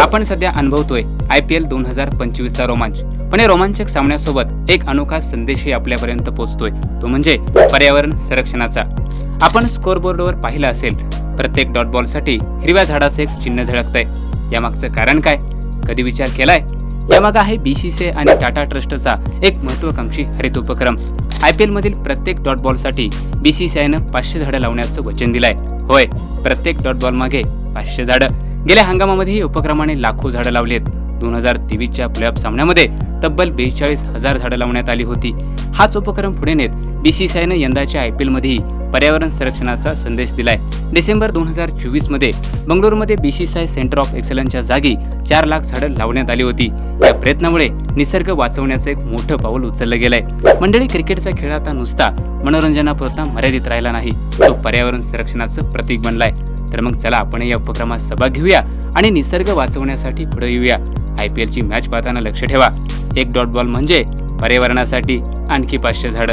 आपण सध्या अनुभवतोय आय पी एल दोन हजार पंचवीसचा रोमांच. पण या रोमांचक सामन्यासोबत एक अनोखा संदेशही आपल्यापर्यंत पोहोचतोय. तो म्हणजे पर्यावरण संरक्षणाचा. आपण स्कोरबोर्डवर पाहिलं असेल प्रत्येक डॉट बॉलसाठी हिरव्या झाडाचं एक चिन्ह झळकतंय. यामागचं कारण काय? कधी विचार केलाय? यामागं आहे बीसीसी आणि टाटा ट्रस्टचा एक महत्वाकांक्षी हरित उपक्रम. आय पी एलमधील प्रत्येक डॉट बॉलसाठी बीसीसीआयनं पाचशे झाडं लावण्याचं वचन दिलंय. होय प्रत्येक डॉट बॉल मागे पाचशे झाडं. गेल्या हंगामामध्ये या उपक्रमाने लाखो झाडं लावली आहेत. दोन हजार तेवीसच्या प्लेऑफ सामन्यामध्ये तब्बल बेचाळीस हजार झाडं लावण्यात आली होती. हाच उपक्रम पुढे नेत बीसीसीआयनं यंदाच्या आय पी एलमध्येही पर्यावरण संरक्षणाचा संदेश दिलाय. डिसेंबर दोन हजार चोवीसमध्ये बंगळुरूमध्ये बीसीसीआय सेंटर ऑफ एक्सलन्सच्या जागी चार लाख झाडं लावण्यात आली होती. या प्रयत्नामुळे निसर्ग वाचवण्याचं एक मोठं पाऊल उचललं गेलंय. मंडळी क्रिकेटचा खेळ आता नुसता मनोरंजनापुरता मर्यादित राहिला नाही. तो पर्यावरण संरक्षणाचं प्रतीक बनलाय. तर मग चला आपण या उपक्रमात सहभाग घेऊया आणि निसर्ग वाचवण्यासाठी पुढे येऊया. आय पी एलची मॅच पाहताना लक्ष ठेवा. एक डॉट बॉल म्हणजे पर्यावरणासाठी आणखी पाचशे झाडं.